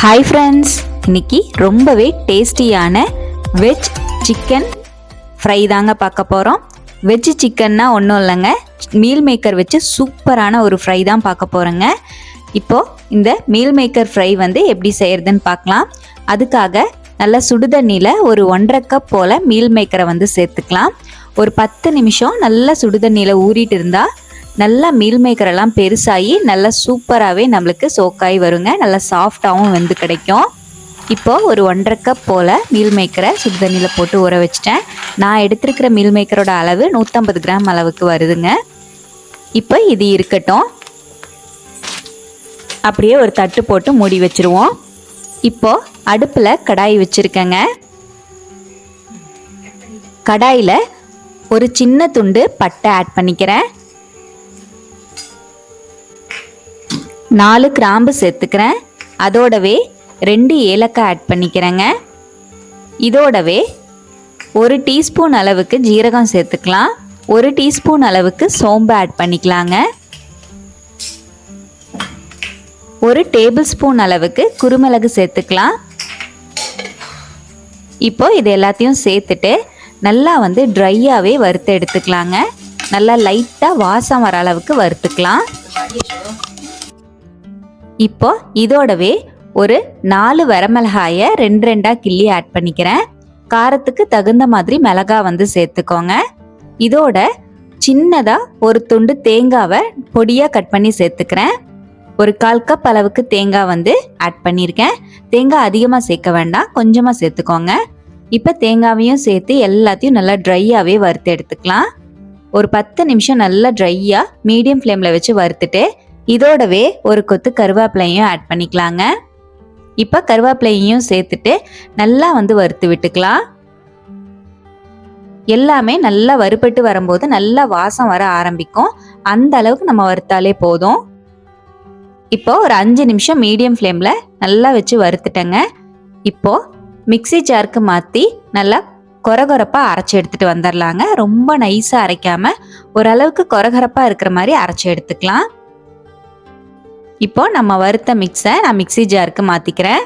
Hi friends இன்னைக்கு ரொம்பவே டேஸ்டியான வெஜ் சிக்கன் ஃப்ரை தாங்க பார்க்க போகிறோம் வெஜ் சிக்கன்னா ஒன்றும் இல்லைங்க. மீல் மேக்கர் வச்சு சூப்பரான ஒரு ஃப்ரை தான் பார்க்க போகிறோங்க இப்போது இந்த மீல் மேக்கர் ஃப்ரை வந்து எப்படி செய்கிறதுன்னு பார்க்கலாம். அதுக்காக நல்லா சுடுதண்ணியில் ஒரு ஒன்றரை கப் போல் மீல் மேக்கரை வந்து சேர்த்துக்கலாம். ஒரு பத்து நிமிஷம் நல்லா சுடுதண்ணியில் ஊறிட்டு இருந்தால் நல்லா மீல் மேக்கரெல்லாம் பெருசாகி நல்லா சூப்பராகவே நம்மளுக்கு சோக்காய் வருங்க. நல்லா சாஃப்டாகவும் வந்து கிடைக்கும். இப்போ ஒரு ஒன்றரை கப் போல் மீல் மேக்கரை சுடுதண்ணியில் போட்டு ஊற வச்சிட்டேன். நான் எடுத்திருக்கிற மீல் மேக்கரோட அளவு நூற்றம்பது கிராம் அளவுக்கு வருதுங்க. இப்போ இது இருக்கட்டும். அப்படியே ஒரு தட்டு போட்டு மூடி வச்சுருவோம். இப்போ அடுப்பில் கடாய் வச்சுருக்கேங்க. கடாயில் ஒரு சின்ன துண்டு பட்டை ஆட் பண்ணிக்கிறேன். நாலு கிராம்பு சேர்த்துக்கிறேன். அதோடவே ரெண்டு ஏலக்காய் ஆட் பண்ணிக்கிறேங்க. இதோடவே ஒரு டீஸ்பூன் அளவுக்கு ஜீரகம் சேர்த்துக்கலாம். ஒரு டீஸ்பூன் அளவுக்கு சோம்பு ஆட் பண்ணிக்கலாங்க. ஒரு டேபிள் ஸ்பூன் அளவுக்கு குருமிளகு சேர்த்துக்கலாம். இப்போ இது எல்லாத்தையும் சேர்த்துட்டு நல்லா வந்து ட்ரையாகவே வறுத்து எடுத்துக்கலாங்க. நல்லா லைட்டாக வாசம் வர அளவுக்கு வறுத்துக்கலாம். இப்போ இதோடவே ஒரு நாலு வரமிளகாயை ரெண்டு ரெண்டாக கிள்ளி ஆட் பண்ணிக்கிறேன். காரத்துக்கு தகுந்த மாதிரி மிளகா வந்து சேர்த்துக்கோங்க. இதோட சின்னதாக ஒரு துண்டு தேங்காவை பொடியாக கட் பண்ணி சேர்த்துக்கிறேன். ஒரு கால் கப் அளவுக்கு தேங்காய் வந்து ஆட் பண்ணியிருக்கேன். தேங்காய் அதிகமாக சேர்க்க வேண்டாம் கொஞ்சமாக சேர்த்துக்கோங்க. இப்போ தேங்காவையும் சேர்த்து எல்லாத்தையும் நல்லா ட்ரையாகவே வறுத்து எடுத்துக்கலாம். ஒரு பத்து நிமிஷம் நல்லா ட்ரையாக மீடியம் ஃப்ளேமில் வச்சு வறுத்துட்டு இதோடவே ஒரு கொத்து கருவேப்பிலையும் ஆட் பண்ணிக்கலாங்க. இப்போ கருவேப்பிலையும் சேர்த்துட்டு நல்லா வந்து வறுத்து விட்டுக்கலாம். எல்லாமே நல்லா வறுபட்டு வரும்போது நல்லா வாசம் வர ஆரம்பிக்கும். அந்த அளவுக்கு நம்ம வறுத்தாலே போதும். இப்போ ஒரு அஞ்சு நிமிஷம் மீடியம் ஃப்ளேமில் நல்லா வச்சு வறுத்துட்டேங்க. இப்போ மிக்ஸி ஜாருக்கு மாற்றி நல்லா கொரகொரப்பாக அரைச்சி எடுத்துகிட்டு வந்துடலாங்க ரொம்ப நைஸாக அரைக்காம ஓரளவுக்கு கொரகொரப்பாக இருக்கிற மாதிரி அரைச்சி எடுத்துக்கலாம். இப்போ நம்ம வறுத்த மிக்ஸை நான் மிக்ஸி ஜாருக்கு மாற்றிக்கிறேன்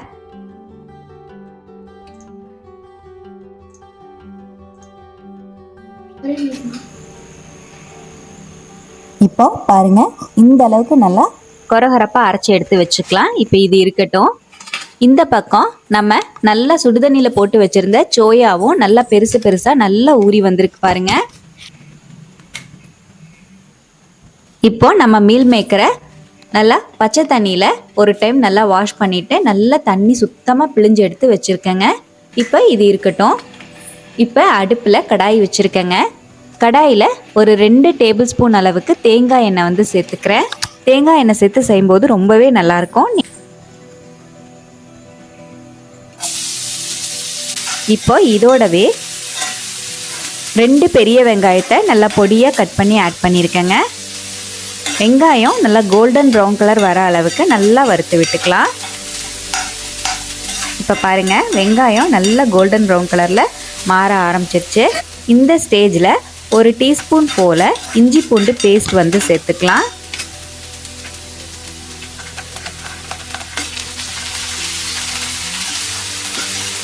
இப்போ பாருங்க இந்த அளவுக்கு நல்லா கொரகொரப்பாக அரைச்சி எடுத்து வச்சுக்கலாம். இப்போ இது இருக்கட்டும். இந்த பக்கம் நம்ம நல்லா சுடுதண்ணியில் போட்டு வச்சிருந்த சோயாவும் நல்லா பெருசு பெருசாக நல்லா ஊறி வந்திருக்கு பாருங்க. இப்போ நம்ம மீல் மேக்கரை நல்லா பச்சை தண்ணியில் ஒரு டைம் நல்லா வாஷ் பண்ணிவிட்டு நல்லா தண்ணி சுத்தமாக பிழிஞ்சு எடுத்து வச்சுருக்கேங்க. இப்போ இது இருக்கட்டும். இப்போ அடுப்பில் கடாய் வச்சுருக்கேங்க. கடாயில் ஒரு ரெண்டு டேபிள் ஸ்பூன் அளவுக்கு தேங்காய் எண்ணெய் வந்து சேர்த்துக்கிறேன். தேங்காய் எண்ணெய் சேர்த்து செய்யும்போது ரொம்பவே நல்லாயிருக்கும் இப்போ இதோடவே ரெண்டு பெரிய வெங்காயத்தை நல்லா பொடியாக கட் பண்ணி ஆட் பண்ணியிருக்கேங்க வெங்காயம் நல்லா கோல்டன் ப்ரௌன் கலர் வர அளவுக்கு நல்லா வறுத்து விட்டுக்கலாம். இப்போ பாருங்கள் வெங்காயம் நல்லா கோல்டன் ப்ரௌன் கலரில் மாற ஆரம்பிச்சிருச்சு. இந்த ஸ்டேஜில் ஒரு டீஸ்பூன் போல் இஞ்சி பூண்டு பேஸ்ட் வந்து சேர்த்துக்கலாம்.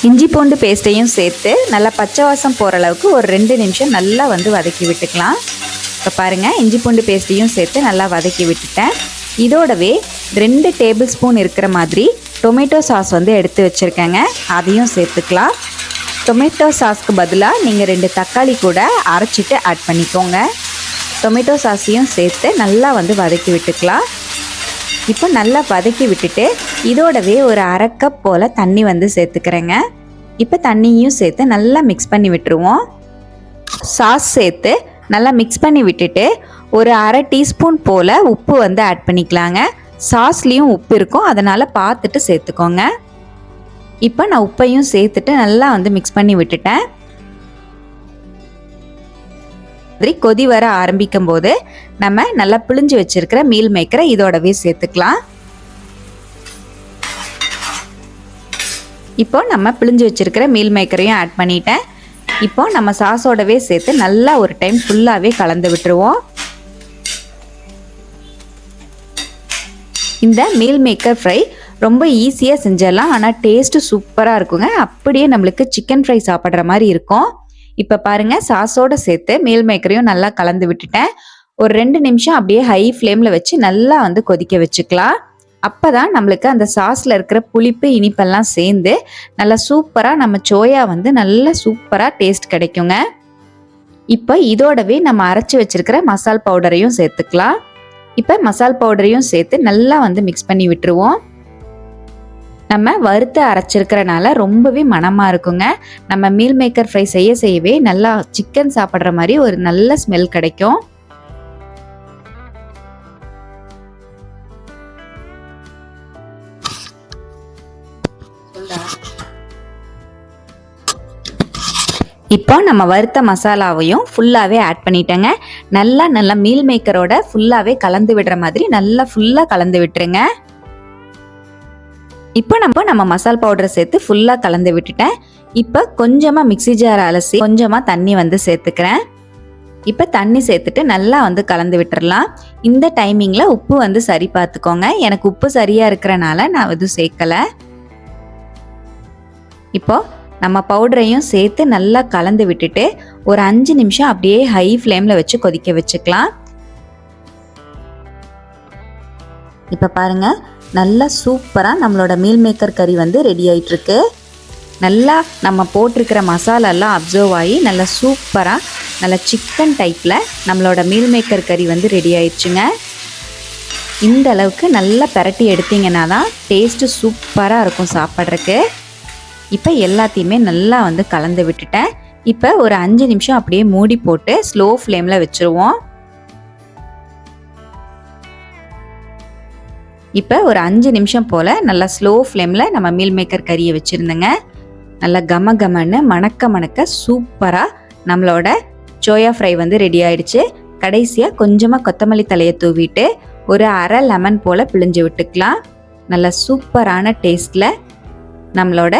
இஞ்சி பூண்டு பேஸ்ட்டையும் சேர்த்து நல்லா பச்சை வாசம் போகிற அளவுக்கு ஒரு ரெண்டு நிமிஷம் நல்லா வந்து வதக்கி விட்டுக்கலாம். இப்போ பாருங்கள் இஞ்சி பூண்டு பேஸ்ட்டையும் சேர்த்து நல்லா வதக்கி விட்டுட்டேன். இதோடவே ரெண்டு டேபிள் ஸ்பூன் இருக்கிற மாதிரி டொமேட்டோ சாஸ் வந்து எடுத்து வச்சுருக்கேங்க. அதையும் சேர்த்துக்கலாம். டொமேட்டோ சாஸ்க்கு பதிலாக நீங்கள் ரெண்டு தக்காளி கூட அரைச்சிட்டு ஆட் பண்ணிக்கோங்க. டொமேட்டோ சாஸையும் சேர்த்து நல்லா வந்து வதக்கி விட்டுக்கலாம். இப்போ நல்லா வதக்கி விட்டுட்டு இதோடவே ஒரு அரை கப் போல் தண்ணி வந்து சேர்த்துக்கிறேங்க. இப்போ தண்ணியும் சேர்த்து நல்லா மிக்ஸ் பண்ணி விட்டுருவோம். சாஸ் சேர்த்து நல்லா மிக்ஸ் பண்ணி விட்டுட்டு ஒரு அரை டீஸ்பூன் போல் உப்பு வந்து ஆட் பண்ணிக்கலாங்க. சாஸ்லேயும் உப்பு இருக்கும். அதனால் பார்த்துட்டு சேர்த்துக்கோங்க. இப்போ நான் உப்பையும் சேர்த்துட்டு நல்லா வந்து மிக்ஸ் பண்ணி விட்டுட்டேன். மாதிரி கொதி வர ஆரம்பிக்கும் போது நம்ம நல்லா பிழிஞ்சு வச்சுருக்கிற மீல் மேக்கரை இதோடவே சேர்த்துக்கலாம். இப்போ நம்ம பிழிஞ்சு வச்சுருக்கிற மீல் மேக்கரையும் ஆட் பண்ணிட்டேன். இப்போ நம்ம சாஸோடவே சேர்த்து நல்லா ஒரு டைம் ஃபுல்லாகவே கலந்து விட்டுருவோம். இந்த மீல் மேக்கர் ஃப்ரை ரொம்ப ஈஸியாக செஞ்சிடலாம். ஆனால் டேஸ்ட்டு சூப்பராக இருக்குங்க. அப்படியே நம்மளுக்கு சிக்கன் ஃப்ரை சாப்பிட்ற மாதிரி இருக்கும். இப்போ பாருங்கள் சாஸோடு சேர்த்து மீல் மேக்கரையும் நல்லா கலந்து விட்டுட்டேன். ஒரு ரெண்டு நிமிஷம் அப்படியே ஹை ஃப்ளேமில் வச்சு நல்லா வந்து கொதிக்க வச்சுக்கலாம். அப்போ தான் நம்மளுக்கு அந்த சாஸில் இருக்கிற புளிப்பு இனிப்பெல்லாம் சேர்ந்து நல்லா சூப்பராக நம்ம சோயா வந்து நல்லா சூப்பராக டேஸ்ட் கிடைக்குங்க. இப்போ இதோடவே நம்ம அரைச்சி வச்சிருக்கிற மசால் பவுடரையும் சேர்த்துக்கலாம். இப்போ மசால் பவுடரையும் சேர்த்து நல்லா வந்து மிக்ஸ் பண்ணி விட்டுருவோம். நம்ம வறுத்து அரைச்சிருக்கிறனால ரொம்பவே மணமாக இருக்குங்க. நம்ம மீல் மேக்கர் ஃப்ரை செய்ய செய்யவே நல்லா சிக்கன் சாப்பிட்ற மாதிரி ஒரு நல்ல ஸ்மெல் கிடைக்கும். இப்போ நம்ம வறுத்த மசாலாவையும் ஃபுல்லாகவே ஆட் பண்ணிட்டேங்க. நல்லா நல்லா மீல் மேக்கரோட ஃபுல்லாகவே கலந்து விடுற மாதிரி நல்லா ஃபுல்லாக கலந்து விட்டுருங்க. இப்போ நம்ம நம்ம மசால் பவுடரை சேர்த்து ஃபுல்லாக கலந்து விட்டுட்டேன். இப்போ கொஞ்சமாக மிக்ஸி ஜார் அலசி கொஞ்சமாக தண்ணி வந்து சேர்த்துக்கிறேன். இப்போ தண்ணி சேர்த்துட்டு நல்லா வந்து கலந்து விட்டுறலாம். இந்த டைமிங்கில் உப்பு வந்து சரி பார்த்துக்கோங்க. எனக்கு உப்பு சரியாக இருக்கிறனால நான் எதுவும் சேர்க்கலை. இப்போ நம்ம பவுடரையும் சேர்த்து நல்லா கலந்து விட்டுட்டு ஒரு அஞ்சு நிமிஷம் அப்படியே ஹை ஃப்ளேமில் வச்சு கொதிக்க வச்சுக்கலாம். இப்போ பாருங்க நல்லா சூப்பராக நம்மளோட மீல் மேக்கர் கறி வந்து ரெடி ஆகிட்டுருக்கு நல்லா நம்ம போட்டிருக்கிற மசாலாலாம் அப்சர்வ் ஆகி நல்லா சூப்பராக நல்லா சிக்கன் டைப்பில் நம்மளோட மீல் மேக்கர் கறி வந்து ரெடி ஆயிடுச்சுங்க. இந்த அளவுக்கு நல்லா பரட்டி எடுத்தீங்கன்னா தான் டேஸ்ட்டு சூப்பராக இருக்கும் சாப்பிட்றதுக்கு. இப்போ எல்லாத்தையுமே நல்லா வந்து கலந்து விட்டுட்டேன். இப்போ ஒரு அஞ்சு நிமிஷம் அப்படியே மூடி போட்டு ஸ்லோ ஃப்ளேமில் வச்சுருவோம். இப்போ ஒரு அஞ்சு நிமிஷம் போல் நல்லா ஸ்லோ ஃப்ளேமில் நம்ம மீல் மேக்கர் கறியை வச்சுருந்தேங்க. நல்லா கம கமன்னு மணக்க மணக்க சூப்பராக நம்மளோட சோயா ஃப்ரை வந்து ரெடி ஆயிடுச்சு. கடைசியாக கொஞ்சமாக கொத்தமல்லி தலையை தூவிட்டு ஒரு அரை லெமன் போல் பிழிஞ்சு விட்டுக்கலாம். நல்லா சூப்பரான டேஸ்ட்டில் நம்மளோட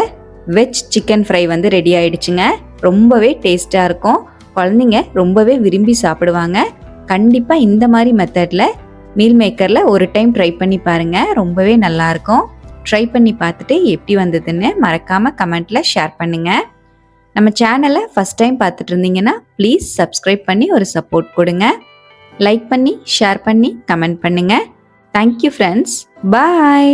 வெஜ் சிக்கன் ஃப்ரை வந்து ரெடி ஆயிடுச்சுங்க. ரொம்பவே டேஸ்ட்டாக இருக்கும். குழந்தைங்க ரொம்பவே விரும்பி சாப்பிடுவாங்க. கண்டிப்பாக இந்த மாதிரி மெத்தடில் மீல் மேக்கரில் ஒரு டைம் ட்ரை பண்ணி பாருங்கள் ரொம்பவே நல்லாயிருக்கும் ட்ரை பண்ணி பார்த்துட்டு எப்படி வந்ததுன்னு மறக்காமல் கமெண்ட்டில் ஷேர் பண்ணுங்கள் நம்ம சேனலை ஃபஸ்ட் டைம் பார்த்துட்டு இருந்தீங்கன்னா ப்ளீஸ் சப்ஸ்கிரைப் பண்ணி ஒரு சப்போர்ட் கொடுங்க. லைக் பண்ணி ஷேர் பண்ணி கமெண்ட் பண்ணுங்கள் தேங்க்யூ ஃப்ரெண்ட்ஸ் பாய்